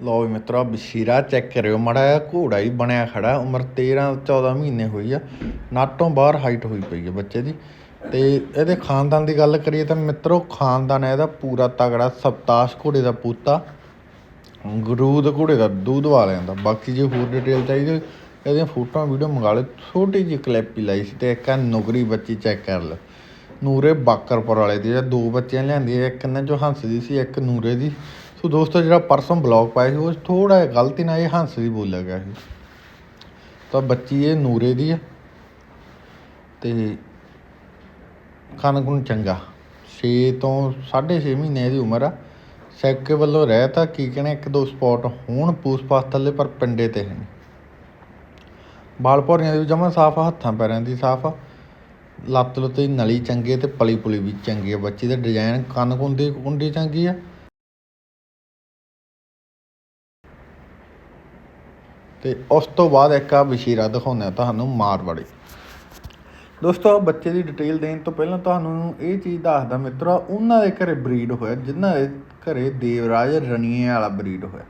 ਲਓ ਵੀ ਮਿੱਤਰੋ ਬਸ਼ੀਰਾ ਚੈੱਕ ਕਰਿਓ, ਮੜਾ ਘੋੜਾ ਹੀ ਬਣਿਆ ਖੜਾ, ਉਮਰ 13 14 ਮਹੀਨੇ ਹੋਈ ਆ, ਨਾਟੋਂ ਬਾਹਰ ਹਾਈਟ ਹੋਈ ਪਈ ਆ ਬੱਚੇ ਦੀ। ਤੇ ਇਹਦੇ ਖਾਨਦਾਨ ਦੀ ਗੱਲ ਕਰੀਏ ਤਾਂ ਮਿੱਤਰੋ, ਖਾਨਦਾਨ ਹੈ ਇਹਦਾ ਪੂਰਾ ਤਗੜਾ ਸਪਤਾਸ਼ ਘੋੜੇ ਦਾ ਪੂਤਾ ਗਰੂਦ ਘੋੜੇ ਦਾ ਦੂਧ ਵਾਲਿਆਂ ਦਾ। ਬਾਕੀ ਜੇ ਹੋਰ ਡਿਟੇਲ ਚਾਹੀਦੀ ਇਹਦੀਆਂ ਫੋਟੋਆਂ, ਵੀਡੀਓ ਮੰਗਾ ਲਓ। ਛੋਟੀ ਜਿਹੀ ਕਲਿੱਪ ਹੀ ਲਾਈ ਸੀ ਤੇ ਇੱਕ ਆ ਨੁਗਰੀ ਬੱਚੀ ਚੈੱਕ ਕਰ ਲਓ ਨੂਰੇ ਬਾਕਰਪੁਰ ਵਾਲੇ ਦੀ ਦੋ ਬੱਚਿਆਂ ਲਿਆਂਦੀ ਇੱਕ ਇਹਨਾਂ ਚੋਂ ਹੰਸ ਦੀ ਸੀ, ਇੱਕ ਨੂਰੇ ਦੀ। ਸੋ ਦੋਸਤੋ, ਜਿਹੜਾ ਪਰਸੋਂ ਬਲੌਗ ਪਾਇਆ ਸੀ, ਉਹ ਥੋੜਾ ਜਿਹਾ ਗਲਤੀ ਨਾਲ ਇਹ ਹੰਸ ਦੀ ਬੋਲਿਆ ਗਿਆ ਸੀ। ਤਾਂ ਬੱਚੀ ਇਹ ਨੂਰੇ ਦੀ ਆ, ਤੇ ਖਾਣ ਗੁਣ ਚੰਗਾ। 6 ਤੋਂ 6.5 ਮਹੀਨੇ ਦੀ ਉਮਰ ਆ। ਸੈਕੇ ਵੱਲੋਂ ਰਹਿ ਤਾਂ ਕੀ ਕਹਣੇ, ਇੱਕ ਦੋ ਸਪੌਟ ਹੋਣ ਪੂਸ ਪਾਸ ਥੱਲੇ, ਪਰ ਪਿੰਡੇ ਤੇ ਹੈ ਬਾਲ ਭੌਰੀਆਂ ਦੀ ਵੀ ਜਮਾਂ ਸਾਫ਼ ਆ, ਹੱਥਾਂ ਪੈਰਾਂ ਦੀ ਸਾਫ਼ ਆ। ਲੱਤ ਲੁੱਤ ਦੀ ਨਲੀ ਚੰਗੀ ਆ ਤੇ ਪਲੀ ਪੁਲੀ ਵੀ ਚੰਗੀ ਆ। ਬੱਚੀ ਦਾ ਡਿਜ਼ਾਈਨ ਕੰਨ ਕੁੰਡੀ ਕੁੰਡੀ ਚੰਗੀ ਆ। ਤੇ ਉਸ ਤੋਂ ਬਾਅਦ ਇੱਕ ਆ ਬਸ਼ੀਰਾ ਦਿਖਾਉਂਦੇ ਆ ਤੁਹਾਨੂੰ ਮਾਰਵਾੜੀ ਦੋਸਤੋ ਬੱਚੇ ਦੀ ਡਿਟੇਲ ਦੇਣ ਤੋਂ ਪਹਿਲਾਂ ਤੁਹਾਨੂੰ ਇਹ ਚੀਜ਼ ਦੱਸਦਾ ਮਿੱਤਰੋ, ਉਹਨਾਂ ਦੇ ਘਰੇ ਬਰੀਡ ਹੋਇਆ, ਜਿਨ੍ਹਾਂ ਦੇ ਘਰੇ ਦੇਵਰਾਜ ਰਣੀਏ ਵਾਲਾ ਬਰੀਡ ਹੋਇਆ।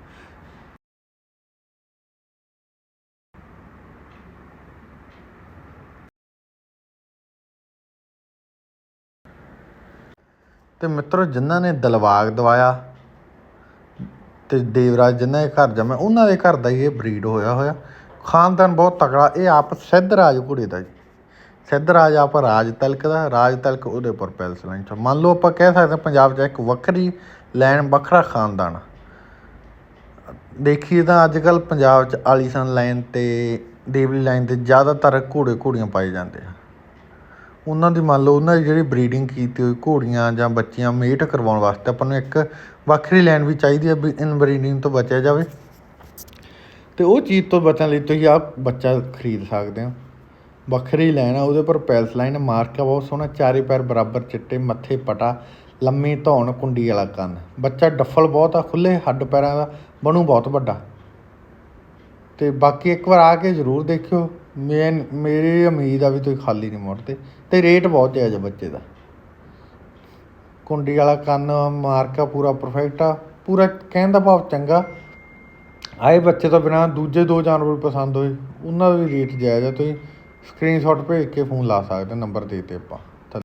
ਤੇ ਮਿੱਤਰੋ, ਜਿਨ੍ਹਾਂ ਨੇ ਦਲਵਾਗ ਦਵਾਇਆ ਤੇ ਦੇਵਰਾਜ ਜਿਨ੍ਹਾਂ ਦੇ ਘਰ ਜੰਮਿਆ, ਉਹਨਾਂ ਦੇ ਘਰ ਦਾ ਹੀ ਇਹ ਬਰੀਡ ਹੋਇਆ ਹੋਇਆ। ਖਾਨਦਾਨ ਬਹੁਤ ਤਕੜਾ, ਇਹ ਆਪ ਸਿੱਧ ਰਾਜ ਘੋੜੇ ਦਾ ਜੀ। ਸਿੱਧ ਰਾਜ ਆਪ ਰਾਜ ਤਲਕ ਦਾ, ਰਾਜ ਤਲਕ ਉਹਦੇ ਉੱਪਰ ਪੈਲਸ ਲਾਈਨ ਚ। ਮੰਨ ਲਓ ਆਪਾਂ ਕਹਿ ਸਕਦੇ ਹਾਂ ਪੰਜਾਬ 'ਚ ਇੱਕ ਵੱਖਰੀ ਲਾਈਨ ਵੱਖਰਾ ਖਾਨਦਾਨ। ਦੇਖੀਏ ਤਾਂ ਅੱਜ ਕੱਲ ਪੰਜਾਬ 'ਚ ਆਲੀਸ਼ਾਨ ਲਾਈਨ ਤੇ, ਦੇਵਲੀ ਲਾਈਨ ਤੇ ਜ਼ਿਆਦਾਤਰ ਘੋੜੇ ਘੋੜੀਆਂ ਪਾਏ ਜਾਂਦੇ ਆ। ਉਹਨਾਂ ਦੀ ਮੰਨ ਲਓ ਉਹਨਾਂ ਦੀ ਜਿਹੜੀ ਬਰੀਡਿੰਗ ਕੀਤੀ ਹੋਈ ਘੋੜੀਆਂ ਜਾਂ ਬੱਚੀਆਂ ਮੇਟ ਕਰਵਾਉਣ ਵਾਸਤੇ ਆਪਾਂ ਨੂੰ ਇੱਕ ਵੱਖਰੀ ਲੈਣ ਵੀ ਚਾਹੀਦੀ ਹੈ ਵੀ ਇਨਬਰੀਡਿੰਗ ਤੋਂ ਬਚਿਆ ਜਾਵੇ। ਤੇ ਉਹ ਚੀਜ਼ ਤੋਂ ਬਚਣ ਲਈ ਤੁਸੀਂ ਆਹ ਬੱਚਾ ਖਰੀਦ ਸਕਦੇ ਹੋ। ਵੱਖਰੀ ਲੈਣ ਆ, ਉਹਦੇ ਉੱਪਰ ਪੈਲਸ ਲਾਈਨ ਮਾਰਕ ਆ ਬਹੁਤ ਸੋਹਣਾ, ਚਾਰੇ ਪੈਰ ਬਰਾਬਰ ਚਿੱਟੇ, ਮੱਥੇ ਪਟਾ, ਲੰਮੀ ਧੌਣ, ਕੁੰਡੀ ਵਾਲਾ ਕੰਨ। ਬੱਚਾ ਡੱਫਲ ਬਹੁਤ ਆ ਖੁੱਲੇ ਹੱਡ ਪੈਰਾਂ ਦਾ, ਬਣੂ ਬਹੁਤ ਵੱਡਾ। ਤੇ ਬਾਕੀ ਇੱਕ ਵਾਰ ਆ ਕੇ ਜ਼ਰੂਰ ਦੇਖਿਓ। ਮੇਨ ਮੇਰੀ ਉਮੀਦ ਆ ਵੀ ਤੁਸੀਂ ਖਾਲੀ ਨਹੀਂ ਮੁੜਦੇ ਤੇ ਰੇਟ ਬਹੁਤ ਜਾਇਜ਼ ਆ ਬੱਚੇ ਦਾ। ਕੁੰਡੀ ਵਾਲਾ ਕੰਨ ਮਾਰਕਾ ਪੂਰਾ ਪਰਫੈਕਟ ਆ, ਪੂਰਾ ਕਹਿਣ ਦਾ ਭਾਵ ਚੰਗਾ। ਆਏ ਬੱਚੇ ਤੋਂ ਬਿਨਾ ਦੂਜੇ ਦੋ ਜਾਨਵਰ ਪਸੰਦ ਹੋਏ, ਉਹਨਾਂ ਦਾ ਵੀ ਰੇਟ ਜਾਇਜ਼ ਆ, ਤੁਸੀਂ ਸਕਰੀਨਸ਼ਾਟ ਭੇਜ ਕੇ ਫੋਨ ਲਾ ਸਕਦੇ ਨੰਬਰ ਦੇ ਤੇ ਆਪਾਂ।